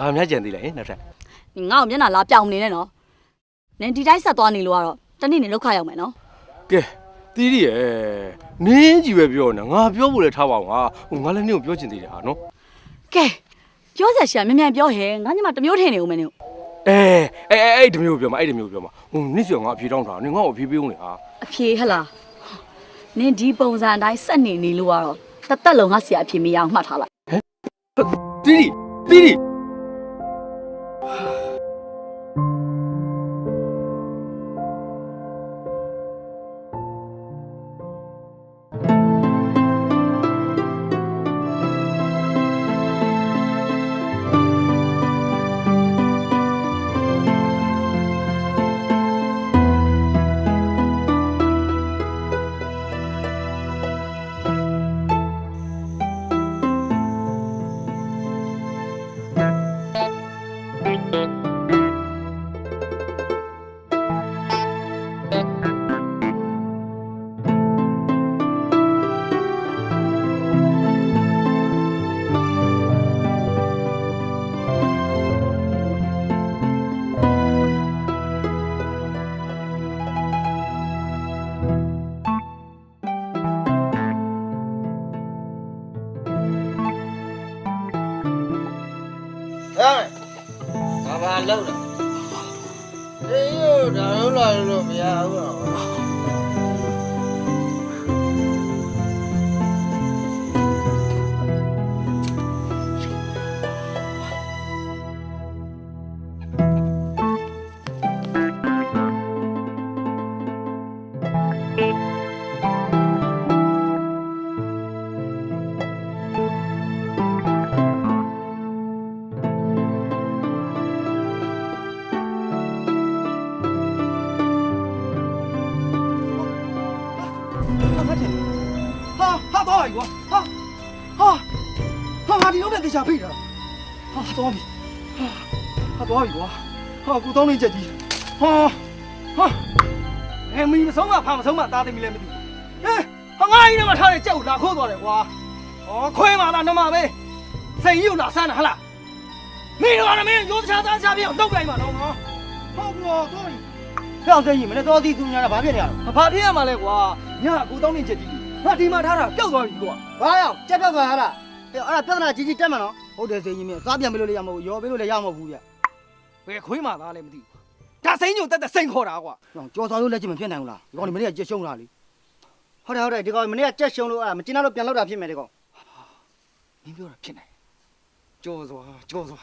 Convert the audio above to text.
ဘာများကြံသေးလဲဟင်နောက်ထပ်နင်ငါ့ကိုမျက်နှာလာပြောင်နေနဲ့နော်နင်ဒီတိုင်းဆက်သွားနေလို့ကတော့တနေ့နေလောက်ခရောက်မယ်နော်ကဲတီးရီရဲ့နင်းကြီးပဲပြောနေငါပြောဖို့လည်းထားပါအောင်ငါဟိုငါလည်းနင်းကိုပြောချင်သေးတယ်ဟာနော်ကဲပြောဆက်ရှာမြန်မြန်ပြောဟဲငါညီမတစ်မျိုးထင်နေဦးမယ်နင်တို့အဲအဲအဲအဲ့ဒီမျိုးပြောမှာအဲ့ဒီမျိုးပြောမှာဟိုနင်းစီကငါအဖြေတောင်းတာနင်းငါ့ကိုအဖြေပေးဦးလေဟာအဖြေဟလားနင်ဒီပုံစံအတိုင်းဆက်နေနေလို့ကတော့တသက်လုံးငါဆရာအဖြေမရအောင်မှတ်ထားလိုက်တီးရီ တီးရီ ဟဲ့ဘာဘာလောက်လဲအေးရိုးဒါလုံးလာလို့မရဘူးတော့ ပြီကွာဟာဟာဟာငါဒီလုံးနဲ့တေချာဖိတာဟာတော့ပြီဟာဟာတော့ပြီကွာဟာကူတောင်းနေချက်ကြီးဟာဟာအဲမီမဆုံးမဖာမဆုံးမသားသမီးလည်းမသိဘူးဟဲဟာငါကြီးနဲ့မထားတဲ့ကြောက်လာခိုးသွားတယ်ကွာဩခွဲပါလားနမပဲစိန်ရုပ်လာဆန်းတာဟလားမင်းတို့ကလည်းမင်းရိုးချာသားချပြအောင်တုတ်လိုက်ပါတော့နော်ဟုတ်ကွာတော့ပြီကြောက်သိရင်မနေ့တော့တီးသူများတာဘာဖြစ်နေရလဲ။ဘာဖြစ်ရမှာလဲကွာ။ညကူတောင်းနေချက်တီး။ ငါဒီမှာထားတာပျောက်သွားပြီကွာဘာရောက်ကြက်ပြောက်သွားလားအဲ့ဒါပြဿနာကြီးကြီးတက်မှာနော်ဟုတ်တယ်စိန်ကြီးမြစားပြန်ပေးလို့လည်းရမဟုတ်ရောပေးလို့လည်းရမဟုတ်ဘူးဗျ။ဘယ်ခွေးမှသားလည်းမသိဘူး။ဒါစိမ့်ညုံတက်တက်စိမ့်ခေါ်တာကွာဟောကြော်စားလို့လည်းကြည့်မဖြစ်နိုင်ဘူးလားဒီကောင်ဒီမနေ့ကကြက်ရှုံးတာလေဟုတ်တယ်ဟုတ်တယ်ဒီကောင်မနေ့ကကြက်ရှုံးလို့အဲ့ဒါမကျင်းတော့ပြန်လောက်တာဖြစ်မယ်ဒီကောင်။မင်းပြောတာဖြစ်နိုင်။ကြော်စွာကြော်စွာ